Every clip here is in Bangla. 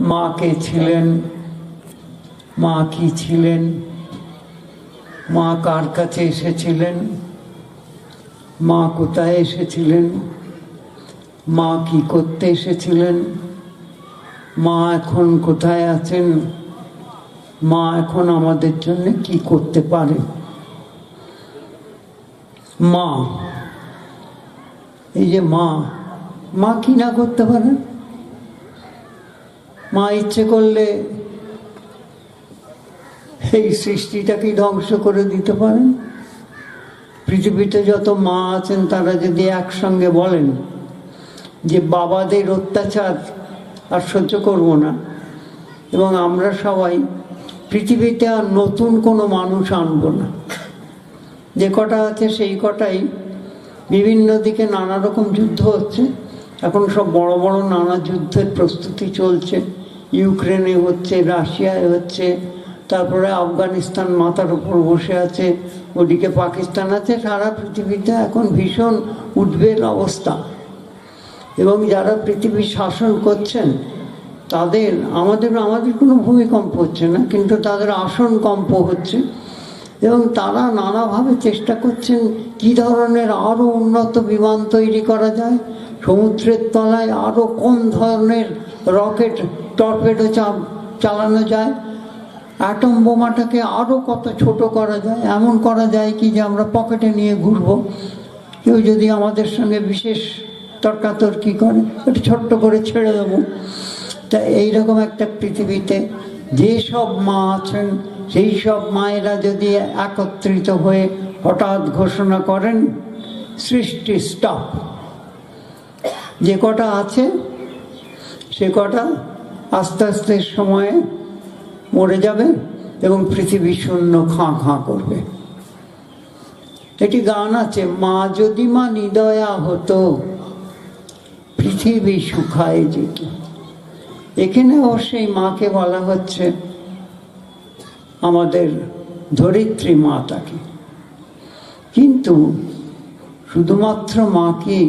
মা কে ছিলেন? মা কি ছিলেন? মা কার কাছে এসেছিলেন? মা কোথায় এসেছিলেন? মা কি করতে এসেছিলেন? মা এখন কোথায় আছেন? মা এখন আমাদের জন্য কি করতে পারে? মা, এই যে মা মা কি না করতে পারেন মা ইচ্ছে করলে এই সৃষ্টিটাকে ধ্বংস করে দিতে পারেন। পৃথিবীতে যত মা আছেন, তারা যদি একসঙ্গে বলেন যে বাবাদের অত্যাচার, আর সহ্য করব না। এবং আমরা সবাই পৃথিবীতে আর নতুন কোনো মানুষ আনব না। যে কটা আছে, সেই কটাই। বিভিন্ন দিকে নানা রকম যুদ্ধ হচ্ছে। এখন সব বড় বড় নানা যুদ্ধের প্রস্তুতি চলছে। ইউক্রেনে হচ্ছে, রাশিয়ায় হচ্ছে, তারপরে আফগানিস্তান মাথার উপর বসে আছে, ওদিকে পাকিস্তান আছে, সারা পৃথিবীতে এখন ভীষণ উদ্বেগ অবস্থা। এবং যারা পৃথিবী শাসন করছেন, তাদের, আমাদের আমাদের কোনো ভূমিকম্প হচ্ছে না, কিন্তু তাদের আসন কম্প হচ্ছে। এবং তারা নানাভাবে চেষ্টা করছেন কি ধরনের আরও উন্নত বিমান তৈরি করা যায় সমুদ্রের তলায় আরও কোন ধরনের রকেট, টর্পেডো চালানো যায়? অ্যাটম বোমাটাকে আরও কত ছোট করা যায়? এমন করা যায় কি যে আমরা পকেটে নিয়ে ঘুরবো? কেউ যদি আমাদের সঙ্গে বিশেষ তর্কাতর্কি করে এটা ছোট্ট করে ছেড়ে দেবো। তা এইরকম একটা পৃথিবীতে যেসব মা আছেন সেই সব মায়েরা যদি একত্রিত হয়ে হঠাৎ ঘোষণা করেন, সৃষ্টি স্টপ যে কটা আছে, সে কটা আস্তে আস্তে সময়ে মরে যাবে এবং পৃথিবী শূন্য খাঁ খাঁ করবে। এটি গান আছে, মা যদি মা নিদয়া হতো, পৃথিবী শুকায় যেত। এখানেও সেই মাকে বলা হচ্ছে আমাদের ধরিত্রী মা তাকে। কিন্তু শুধুমাত্র মা কি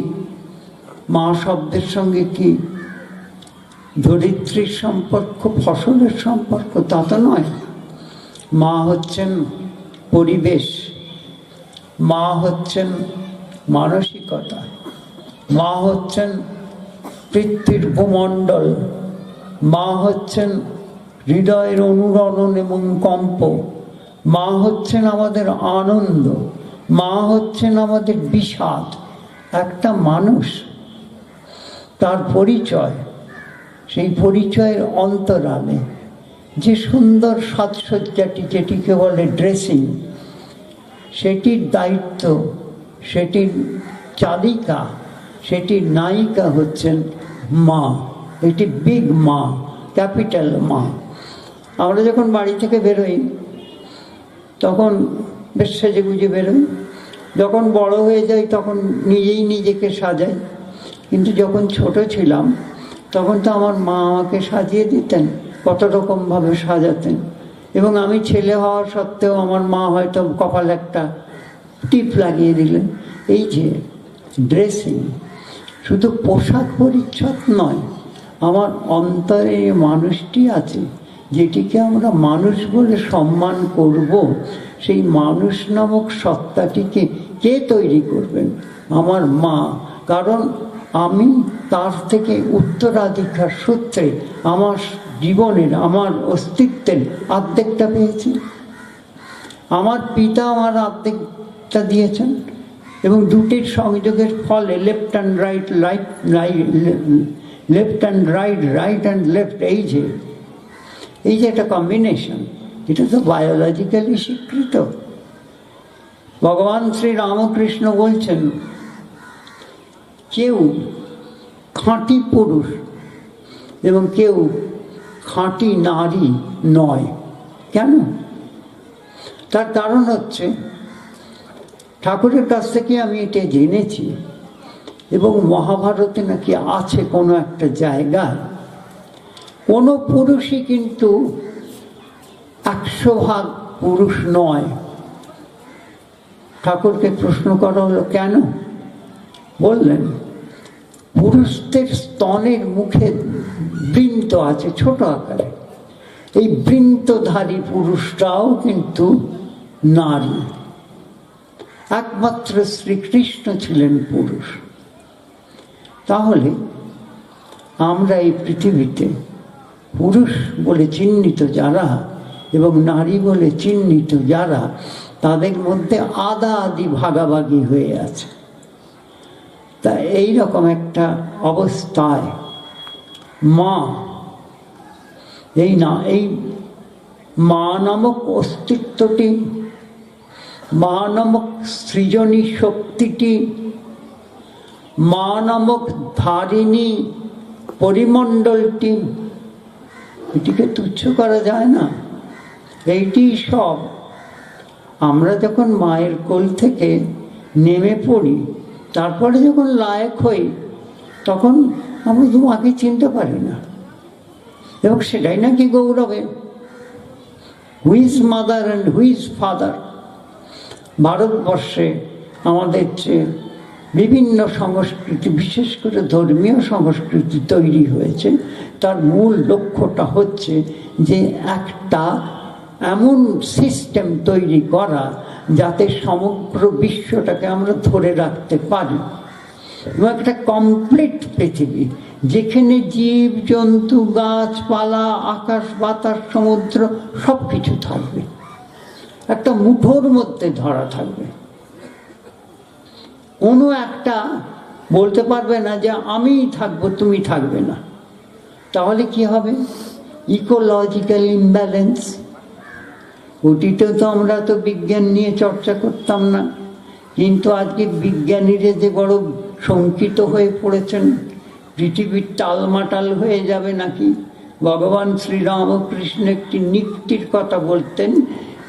মা শব্দের সঙ্গে কি ধরিত্রীর সম্পর্ক, ফসলের সম্পর্ক? তা তো নয়। মা হচ্ছেন পরিবেশ। মা হচ্ছেন মানসিকতা। মা হচ্ছেন পৃথিবীর ভূমণ্ডল। মা হচ্ছেন হৃদয়ের অনুরণন এবং কম্প। মা হচ্ছেন আমাদের আনন্দ। মা হচ্ছেন আমাদের বিষাদ। একটা মানুষ তার পরিচয়, সেই পরিচয়ের অন্তরালে যে সুন্দর সাজসজ্জাটি যেটিকে বলে ড্রেসিং, সেটির দায়িত্ব, সেটির চালিকা, সেটির নায়িকা হচ্ছেন মা। এটি বিগ মা, ক্যাপিটাল মা। আমরা যখন বাড়ি থেকে বেরোই, তখন বেশ সেজে গুজে বেরোই। যখন বড় হয়ে যাই, তখন নিজেই নিজেকে সাজাই। কিন্তু যখন ছোট ছিলাম, তখন তো আমার মা আমাকে সাজিয়ে দিতেন, কত রকমভাবে সাজাতেন। এবং আমি ছেলে হওয়া সত্ত্বেও আমার মা হয়তো কপাল একটা টিপ লাগিয়ে দিলেন। এই যে ড্রেসিং শুধু পোশাক পরিচ্ছদ নয়, আমার অন্তরে মানুষটি আছে, যেটিকে আমরা মানুষ বলে সম্মান করব। সেই মানুষ নামক সত্তাটিকে কে তৈরি করবেন? আমার মা। কারণ আমি তার থেকে উত্তরাধিকার সূত্রে আমার জীবনের, আমার অস্তিত্বের আর্ধেকটা পেয়েছি। আমার পিতা আমার আর্ধেকটা দিয়েছেন এবং দুটির সংযোগের ফলে left and right right left and right right and left এই যে এই যে একটা কম্বিনেশন এটা তো বায়োলজিক্যালি স্বীকৃত। ভগবান শ্রী রামকৃষ্ণ বলছেন কেউ খাঁটি পুরুষ এবং কেউ খাঁটি নারী নয়। কেন? তার কারণ হচ্ছে, ঠাকুরের কাছ থেকে আমি এটা জেনেছি এবং মহাভারতে নাকি আছে কোনো একটা জায়গায়, কোনো পুরুষই কিন্তু একশো ভাগ পুরুষ নয়। ঠাকুরকে প্রশ্ন করা হলো, কেন? বললেন, পুরুষদের স্তনের মুখে বৃন্ত আছে ছোট আকারে। এই বৃন্তধারী পুরুষটাও কিন্তু নারী। একমাত্র শ্রীকৃষ্ণ ছিলেন পুরুষ। তাহলে আমরা এই পৃথিবীতে পুরুষ বলে চিহ্নিত যারা এবং নারী বলে চিহ্নিত যারা, তাদের মধ্যে আদা আদি ভাগাভাগি হয়ে আছে। তা এই রকম একটা অবস্থায় মা, এই না, এই মা নামক অস্তিত্বটি, মা নামক সৃজনী শক্তিটি, মা নামক ধারিণী পরিমণ্ডলটি, এটিকে তুচ্ছ করা যায় না। এইটি সব আমরা যখন মায়ের কোল থেকে নেমে পড়ি তারপরে যখন লায়ক হই, তখন আমরা তো মাকে চিনতে পারি না। এবং সেটাই নাকি গৌরবে। Who's mother and who's father ভারতবর্ষে আমাদের যে বিভিন্ন সংস্কৃতি, বিশেষ করে ধর্মীয় সংস্কৃতি তৈরি হয়েছে। তার মূল লক্ষ্যটা হচ্ছে যে একটা এমন সিস্টেম তৈরি করা যাতে সমগ্র বিশ্বটাকে আমরা ধরে রাখতে পারি। এবং একটা কমপ্লিট পৃথিবী, যেখানে জীব, জন্তু, গাছপালা, আকাশ, বাতাস, সমুদ্র সব কিছু থাকবে। একটা মুঠোর মধ্যে ধরা থাকবে। কোনো একটা বলতে পারবে না যে আমিই থাকব, তুমি থাকবে না। তাহলে কি হবে? ইকোলজিক্যাল ইমব্যালেন্স ওটিতেও তো আমরা তো বিজ্ঞান নিয়ে চর্চা করতাম না। কিন্তু আজকে বিজ্ঞানীরা যে বড় শঙ্কিত হয়ে পড়েছেন, পৃথিবীর টালমাটাল হয়ে যাবে নাকি? ভগবান শ্রীরামকৃষ্ণ একটি নিক্তির কথা বলতেন,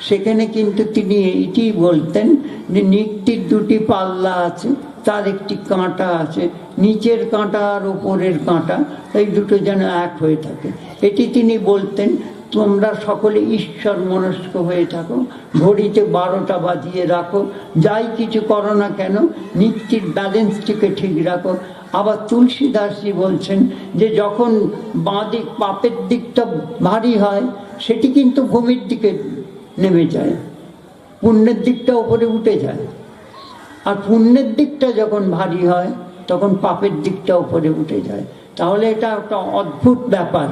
সেখানে কিন্তু তিনি এইটি বলতেন যে নিক্তির দুটি পাল্লা আছে, তার একটি কাঁটা আছে, নিচের কাঁটা আর ওপরের কাঁটা, এই দুটো যেন এক হয়ে থাকে। এটি তিনি বলতেন তোমরা সকলে ঈশ্বর মনস্ক হয়ে থাকো, ঘড়িতে বারোটা বাজিয়ে রাখো, যাই কিছু করো না কেন নিক্তির ব্যালেন্সটিকে ঠিক রাখো। আবার তুলসীদাসজি বলছেন যে যখন বাঁ দিক পাপের দিকটা ভারী হয়, সেটি কিন্তু ভূমির দিকে নেমে যায়, পুণ্যের দিকটা উপরে উঠে যায়। আর পুণ্যের দিকটা যখন ভারী হয়, তখন পাপের দিকটা উপরে উঠে যায়। তাহলে এটা একটা অদ্ভুত ব্যাপার।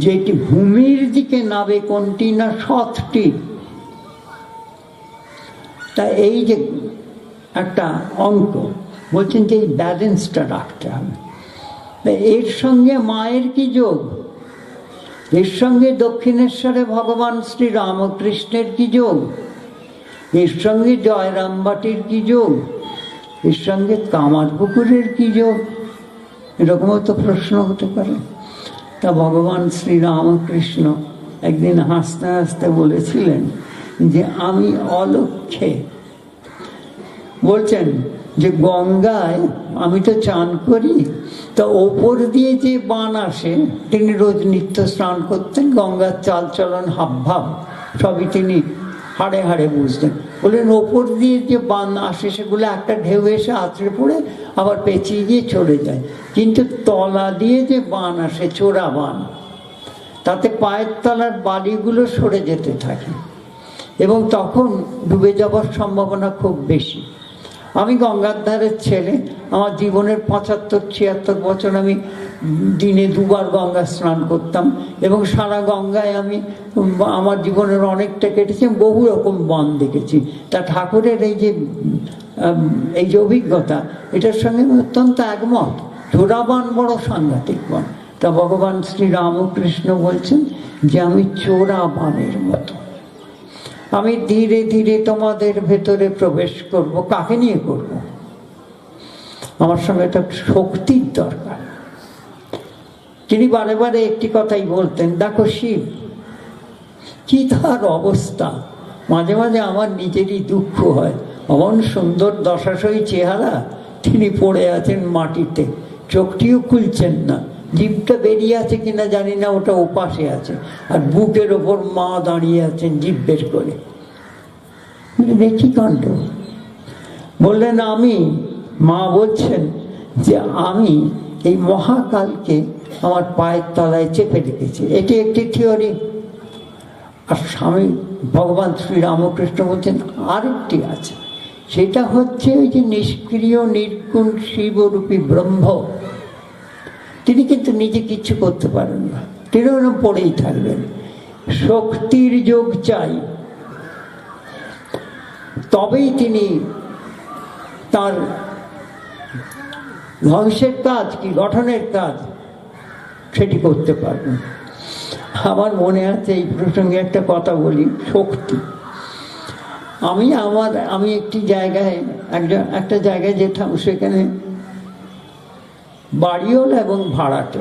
যে এটি ভূমির দিকে নাবে কোনটি না সৎটি তা এই যে একটা অঙ্ক, বলছেন যে এই ব্যালেন্সটা রাখতে হবে। এর সঙ্গে মায়ের কি যোগ? এর সঙ্গে দক্ষিণেশ্বরে ভগবান শ্রী রামকৃষ্ণের কি যোগ? এর সঙ্গে জয়রামবাটির কি যোগ? এর সঙ্গে কামারপুকুরের কি যোগ? এরকমও তো প্রশ্ন হতে পারে। তা ভগবান শ্রী রামকৃষ্ণ একদিন হাসতে হাসতে বলেছিলেন যে আমি অলক্ষে। বলছেন যে গঙ্গায় আমি তো চান করি, তা ওপর দিয়ে যে বান আসে, তিনি রোজ নিত্য স্নান করতেন, গঙ্গার চালচলন হাবভাব, সবই তিনি হাড়ে হাড়ে বুঝতেন বললেন, ওপর দিয়ে যে বান আসে, সেগুলো একটা ঢেউ এসে আছড়ে পড়ে আবার পেঁচিয়ে দিয়ে চলে যায়। কিন্তু তলা দিয়ে যে বান আসে, চোরা বান, তাতে পায়ের তলার বালিগুলো সরে যেতে থাকে এবং তখন ডুবে যাওয়ার সম্ভাবনা খুব বেশি। আমি গঙ্গার ধারের ছেলে, আমার জীবনের পঁচাত্তর, ছিয়াত্তর বছর আমি দিনে দুবার গঙ্গা স্নান করতাম এবং সারা গঙ্গায় আমি, আমার জীবনের অনেকটা কেটেছে বহু রকম বন দেখেছি। তা ঠাকুরের এই যে এই যে অভিজ্ঞতা, এটার সঙ্গে আমি অত্যন্ত একমত। চোরাবান বড় সাংঘাতিক বন। তা ভগবান শ্রী রামকৃষ্ণ বলছেন যে আমি চোরা বানের মতো। আমি ধীরে ধীরে তোমাদের ভেতরে প্রবেশ করব। কাকে নিয়ে করব? আমার সঙ্গে একটা শক্তির দরকার। তিনি বারে বারে একটি কথাই বলতেন, দেখো শিব, কি তার অবস্থা? মাঝে মাঝে আমার নিজেরই দুঃখ হয়। অমন সুন্দর দশাশয়ী চেহারা। তিনি পড়ে আছেন মাটিতে। চোখটিও খুলছেন না। জিভটা বেরিয়ে আছে কিনা জানি না, ওটা ওপাশে আছে। আর বুকের ওপর মা দাঁড়িয়ে আছেন জিভ বের করে। দেখি কাণ্ড। বললেন, আমি, মা বলছেন যে, আমি এই মহাকালকে আমার পায়ের তলায় চেপে রেখেছি। এটি একটি থিওরি। আর স্বামী ভগবান শ্রী রামকৃষ্ণ বলছেন, আরেকটি আছে। সেটা হচ্ছে ওই যে নিষ্ক্রিয়, নির্গুণ, শিবরূপী ব্রহ্ম। তিনি কিন্তু নিজে কিছু করতে পারেন না। তিনি ওরকম পড়েই থাকবেন। শক্তির যোগ চাই। তবেই তিনি তার ধ্বংসের কাজ কি গঠনের কাজ সেটি করতে পারবেন। আমার মনে আছে এই প্রসঙ্গে একটা কথা বলি, শক্তি। আমি আমার, আমি একটি জায়গায় একজন একটা জায়গায় যেতাম, সেখানে বাড়িওয়ালা এবং ভাড়াটে।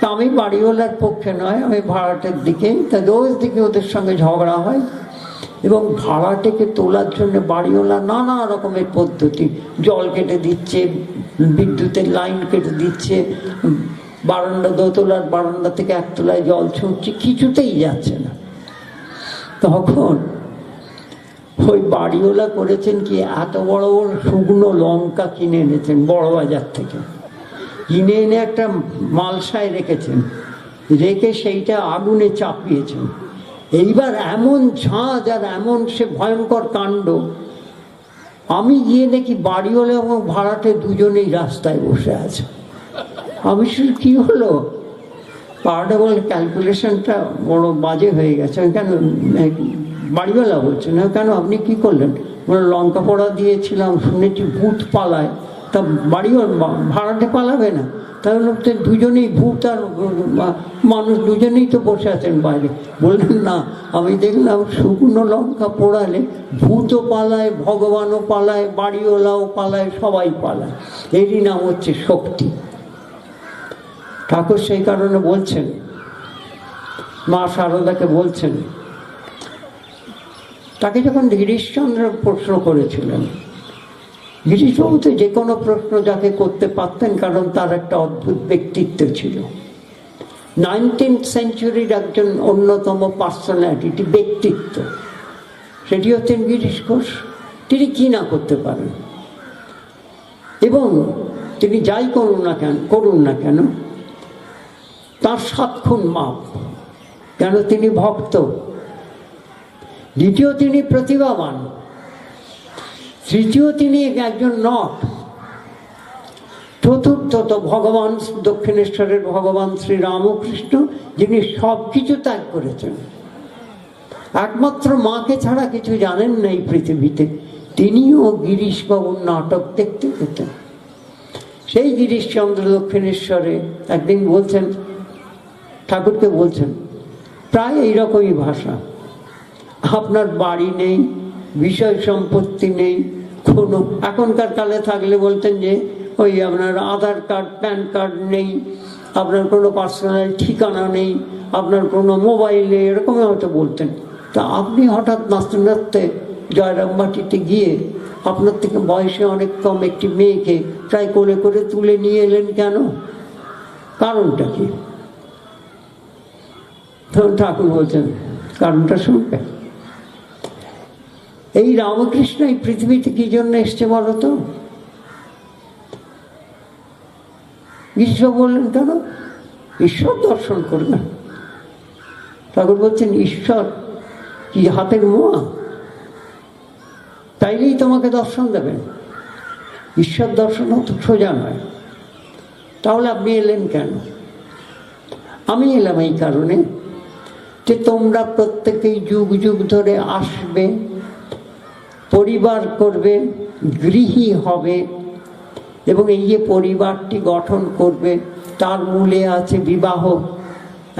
তা আমি বাড়িওয়ালার পক্ষে নয়, আমি ভাড়াটের দিকে। তা রোজ দিকে ওদের সঙ্গে ঝগড়া হয় এবং ভাড়াটেকে তোলার জন্য বাড়িওয়ালা নানা রকমের পদ্ধতি। জল কেটে দিচ্ছে, বিদ্যুতের লাইন কেটে দিচ্ছে, বারান্দা দোতলার বারান্দা থেকে একতলায় জল ছুঁচ্ছে কিছুতেই যাচ্ছে না। তখন ওই বাড়িওয়ালা করেছেন কি, এত বড় বড় শুকনো লঙ্কা কিনে এনেছেন বড় বাজার থেকে। কিনে এনে একটা মালসায় রেখেছেন। রেখে সেইটা আগুনে চাপিয়েছেন। এইবার এমন ঝাঁজ আর এমন সে ভয়ঙ্কর কাণ্ড। আমি গিয়ে দেখি বাড়িওয়ালা এবং ভাড়াটে দুজনেই রাস্তায় বসে আছে। আমি শুধু কী হলো? পাওয়াটা বলে, ক্যালকুলেশনটা বড় বাজে হয়ে গেছে। কেন বাড়িওয়ালা বলছে, না, কেন? আপনি কি করলেন? লঙ্কা পোড়া দিয়েছিলাম, শুনেছি ভূত পালায়। তা বাড়িওয়ালা ভাড়াটে পালাবে না? তাহলে তো দুজনেই ভূত আর মানুষ দুজনেই তো বসে আছেন বাইরে। বললেন, না, আমি দেখলাম শুকনো লঙ্কা পোড়ালে ভূতও পালায়, ভগবানও পালায়, বাড়িওয়ালাও পালায়, সবাই পালায়। এরই নাম হচ্ছে শক্তি। ঠাকুর সেই কারণে বলছেন, মা শারদাকে বলছেন তাকে যখন গিরিশচন্দ্র প্রশ্ন করেছিলেন গিরিশবাবু তো যে কোনো প্রশ্ন যাকে করতে পারতেন, কারণ তার একটা অদ্ভুত ব্যক্তিত্ব ছিল। নাইনটিন সেঞ্চুরির একজন অন্যতম পার্সোনালিটি ব্যক্তিত্ব। সেটি হচ্ছেন গিরিশ ঘোষ। তিনি কি না করতে পারেন? এবং তিনি যাই করুন না কেন, করুন না কেন, তার সাতক্ষণ মাপ। কেন তিনি ভক্ত? দ্বিতীয় তিনি প্রতিভাবান। তৃতীয় তিনি একজন নট। চতুর্থত ভগবান দক্ষিণেশ্বরের ভগবান শ্রী রামকৃষ্ণ যিনি সব কিছু ত্যাগ করেছেন। একমাত্র মাকে ছাড়া কিছু জানেন না এই পৃথিবীতে। তিনিও গিরিশবাবুর নাটক দেখতে পেতেন। সেই গিরিশচন্দ্র দক্ষিণেশ্বরে একদিন বলছেন, ঠাকুরকে বলছেন, প্রায় এইরকমই ভাষা। আপনার বাড়ি নেই, বিষয় সম্পত্তি নেই কোনো এখনকার কালে থাকলে বলতেন যে, ওই আপনার আধার কার্ড, প্যান কার্ড নেই, আপনার কোনো পার্সোনাল ঠিকানা নেই, আপনার কোনো মোবাইল এরকমই হয়তো বলতেন। তা আপনি হঠাৎ নাচতে নাচতে জয়রামবাটিতে গিয়ে আপনার থেকে বয়সে অনেক কম একটি মেয়েকে প্রায় করে করে তুলে নিয়ে এলেন কেন? কারণটা কি? ঠাকুর বলছেন, কারণটা শুনবে এই রামকৃষ্ণ এই পৃথিবীতে কি জন্য এসছে বলো তো? গ্রীষ্ম বললেন কেন ঈশ্বর দর্শন করবেন ঠাকুর বলছেন, ঈশ্বর কি হাতের মোয়া? তাইলেই তোমাকে দর্শন দেবেন। ঈশ্বর দর্শন তো সোজা নয়। তাহলে আপনি এলেন কেন? আমি এলাম এই কারণে যে তোমরা প্রত্যেকেই যুগ যুগ ধরে আসবে পরিবার করবে, গৃহী হবে এবং এই যে পরিবারটি গঠন করবে, তার মূলে আছে বিবাহ।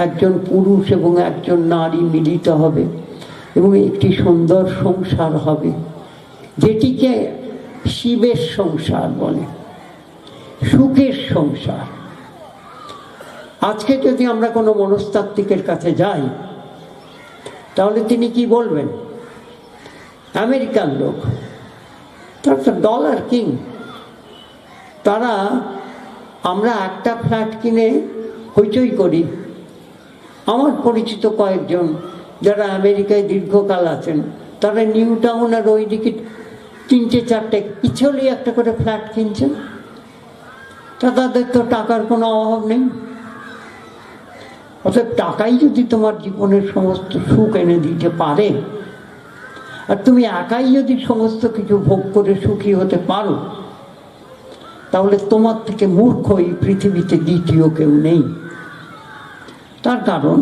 একজন পুরুষ এবং একজন নারী মিলিত হবে এবং একটি সুন্দর সংসার হবে, যেটিকে শিবের সংসার বলে, সুখের সংসার। আজকে যদি আমরা কোনো মনস্তাত্ত্বিকের কাছে যাই, তাহলে তিনি কি বলবেন? আমেরিকার লোক তার ডলার কিং, তারা আমরা একটা ফ্ল্যাট কিনে হইচই করি। আমার পরিচিত কয়েকজন যারা আমেরিকায় দীর্ঘকাল আছেন, তারা নিউ টাউন আর ওই দিকে তিনটে চারটে ইচ্ছে হলেই একটা করে ফ্ল্যাট কিনছেন। তা তাদের তো টাকার কোনো অভাব নেই। অর্থাৎ টাকাই যদি তোমার জীবনের সমস্ত সুখ এনে দিতে পারে আর তুমি একাই যদি সমস্ত কিছু ভোগ করে সুখী হতে পারো, তাহলে তোমার থেকে মূর্খ এই পৃথিবীতে দ্বিতীয় কেউ নেই। তার কারণ,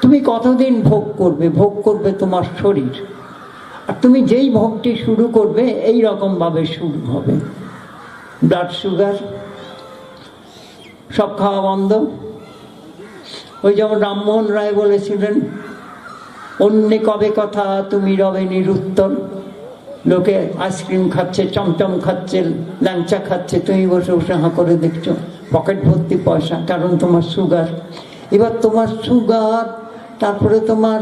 তুমি কতদিন ভোগ করবে? ভোগ করবে তোমার শরীর। আর তুমি যেই ভোগটি শুরু করবে, এই রকমভাবে শুরু হবে। ব্লাড সুগার, সব খাওয়া বন্ধ। ওই যেমন রামমোহন রায় বলেছিলেন অন্যে কবে কথা? তুমি রবে নিরুত্তর লোকে আইসক্রিম খাচ্ছে, চমচম খাচ্ছে, ল্যাংচা খাচ্ছে, তুমি বসে বসে হাঁ করে দেখছ। পকেট ভর্তি পয়সা, কারণ তোমার সুগার। এবার তোমার সুগার, তারপরে তোমার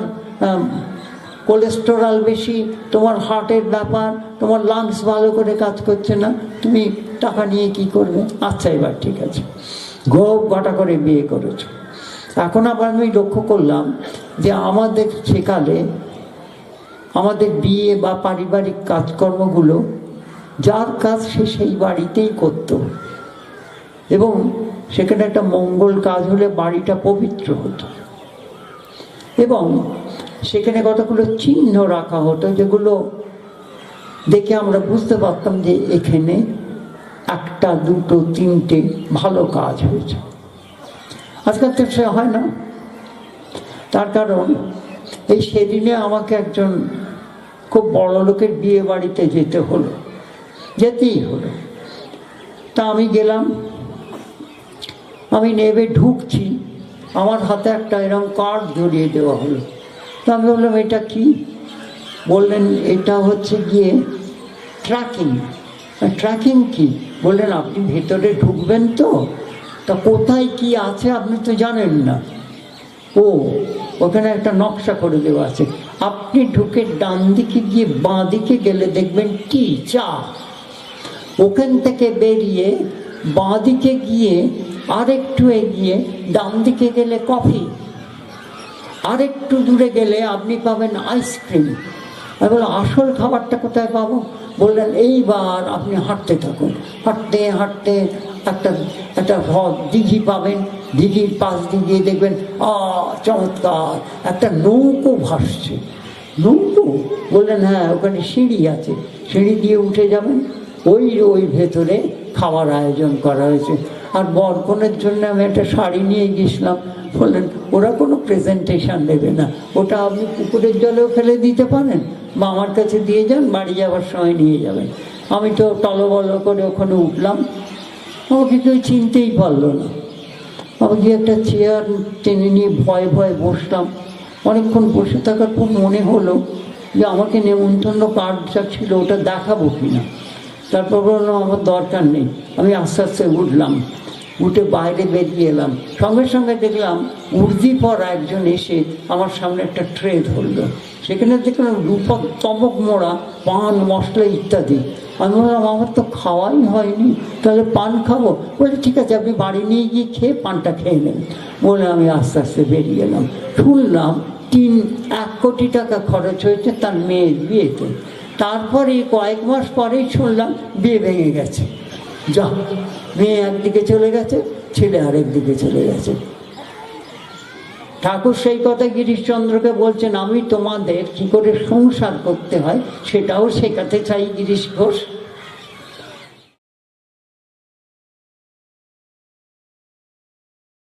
কোলেস্টেরল বেশি, তোমার হার্টের ব্যাপার, তোমার লাংস ভালো করে কাজ করছে না, তুমি টাকা নিয়ে কি করবে? আচ্ছা এবার ঠিক আছে। গোপ ঘটা করে বিয়ে করেছ। এখন আবার আমি লক্ষ্য করলাম যে আমাদের সেকালে আমাদের বিয়ে বা পারিবারিক কাজকর্মগুলো যার কাজ সে সেই বাড়িতেই করত। এবং সেখানে একটা মঙ্গল কাজ হলে বাড়িটা পবিত্র হতো। এবং সেখানে কতগুলো চিহ্ন রাখা হতো যেগুলো দেখে আমরা বুঝতে পারতাম যে এখানে একটা, দুটো, তিনটে ভালো কাজ হয়েছে। আজকাল তো সে হয় না। তার কারণ, এই সেদিনে আমাকে একজন খুব বড় লোকের বিয়ে বাড়িতে যেতে হলো, যেতেই হলো। তা আমি গেলাম, আমি নেবে ঢুকছি, আমার হাতে একটা এরকম কার্ড জড়িয়ে দেওয়া হলো। তা আমি বললাম, এটা কি? বললেন, এটা হচ্ছে গিয়ে ট্র্যাকিং ট্র্যাকিং কি? বললেন, আপনি ভেতরে ঢুকবেন তো তা কোথায় কি আছে আপনি তো জানেন না। ও, ওখানে একটা নকশা করে দেওয়া আছে। আপনি ঢুকে ডান দিকে গিয়ে বাঁ দিকে গেলে দেখবেন টি চা। ওখান থেকে বেরিয়ে বাঁ দিকে গিয়ে আরেকটু এগিয়ে ডান দিকে গেলে কফি। আরেকটু দূরে গেলে আপনি পাবেন আইসক্রিম। আমি বললাম, আসল খাবারটা কোথায় পাবো? বললেন, এইবার আপনি হাঁটতে থাকুন। হাঁটতে হাঁটতে একটা একটা হ্রদ দিঘি পাবেন দিঘির পাশ দিয়ে গিয়ে দেখবেন, আ, চমৎকার, একটা নৌকো ভাসছে। নৌকো? বললেন হ্যাঁ ওখানে সিঁড়ি আছে। সিঁড়ি দিয়ে উঠে যাবেন, ওই ওই ভেতরে খাবার আয়োজন করা হয়েছে। আর বরকনের জন্য আমি একটা শাড়ি নিয়ে গেছিলাম। বললেন, ওরা কোনো প্রেজেন্টেশন দেবে না। ওটা আপনি পুকুরের জলেও ফেলে দিতে পারেন। বা আমার কাছে দিয়ে যান, বাড়ি যাওয়ার সময় নিয়ে যাবেন। আমি তো টলবল করে ওখানে উঠলাম। আমাকে কেউ চিনতেই পারল না। আমি গিয়ে একটা চেয়ার টেনে নিয়ে ভয়ে ভয়ে বসলাম। অনেকক্ষণ বসে থাকার পর মনে হলো যে আমাকে নেমন্তন্ন কার্ড যা ছিল, ওটা দেখাবো কিনা। তারপর বললাম, আমার দরকার নেই। আমি আস্তে আস্তে উঠলাম, উঠে বাইরে বেরিয়ে এলাম। সঙ্গে সঙ্গে দেখলাম উর্দি পরা একজন এসে আমার সামনে একটা ট্রে ধরলো। সেখানে দেখলাম রূপক তমক মোড়া, পান, মশলা ইত্যাদি। আমি বললাম, আমার তো খাওয়াই হয়নি, তাহলে পান খাব? বলে ঠিক আছে, আপনি বাড়ি নিয়ে গিয়ে খেয়ে পানটা খেয়ে নেন। বলে আমি আস্তে আস্তে বেরিয়ে এলাম। শুনলাম, তিন, এক কোটি টাকা খরচ হয়েছে তার মেয়ের বিয়েতে। তারপরে কয়েক মাস পরেই শুনলাম, বিয়ে ভেঙে গেছে। যা মেয়ে একদিকে চলে গেছে, ছেলে আরেক দিকে চলে গেছে। ঠাকুর সেই কথা গিরিশচন্দ্রকে বলছেন, আমি তোমাদের কি করে সংসার করতে হয়, সেটাও শেখাতে চাই গিরিশ ঘোষ।